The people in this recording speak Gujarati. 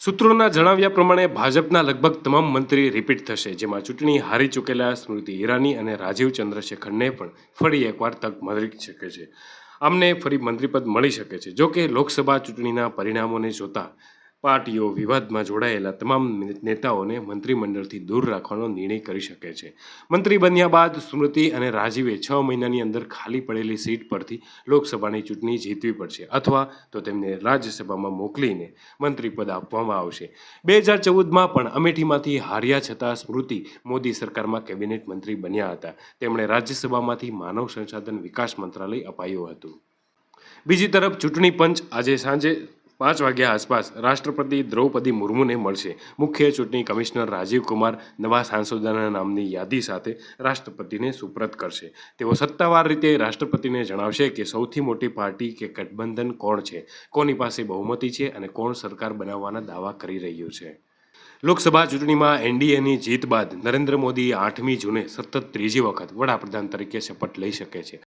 સૂત્રોના જણાવ્યા પ્રમાણે ભાજપના લગભગ તમામ મંત્રી રિપીટ થશે, જેમાં ચૂંટણી હારી ચૂકેલા સ્મૃતિ ઈરાની અને રાજીવ ચંદ્રશેખરને પણ ફરી એકવાર તક મળી શકે છે. આમને ફરી મંત્રીપદ મળી શકે છે. જો કે લોકસભા ચૂંટણીના પરિણામોને જોતા પાર્ટીઓ વિવાદમાં જોડાયેલા તમામ નેતાઓને મંત્રીમંડળથી દૂર રાખવાનો નિર્ણય કરી શકે છે. મંત્રી બન્યા બાદ સ્મૃતિ અને રાજીવે છ મહિનાની અંદર ખાલી પડેલી સીટ પરથી લોકસભાની ચૂંટણી જીતવી પડશે અથવા તો તેમને રાજ્યસભામાં મોકલીને મંત્રીપદ આપવામાં આવશે. બે હજાર ચૌદમાં પણ અમેઠીમાંથી હાર્યા છતાં સ્મૃતિ મોદી સરકારમાં કેબિનેટ મંત્રી બન્યા હતા. તેમણે રાજ્યસભામાંથી માનવ સંસાધન વિકાસ મંત્રાલય અપાયું હતું. બીજી તરફ ચૂંટણી પંચ આજે સાંજે પાંચ વાગ્યા આસપાસ રાષ્ટ્રપતિ દ્રૌપદી મુર્મુને મળશે. મુખ્ય ચૂંટણી કમિશનર રાજીવ કુમાર નવા સાંસદોના નામની યાદી સાથે રાષ્ટ્રપતિને સુપ્રત કરશે. તેઓ સત્તાવાર રીતે રાષ્ટ્રપતિને જણાવશે કે સૌથી મોટી પાર્ટી કે ગઠબંધન કોણ છે, કોની પાસે બહુમતી છે અને કોણ સરકાર બનાવવાના દાવા કરી રહ્યું છે. લોકસભા ચૂંટણીમાં એનડીએની જીત બાદ નરેન્દ્ર મોદી આઠમી જૂને સતત ત્રીજી વખત વડાપ્રધાન તરીકે શપથ લઈ શકે છે.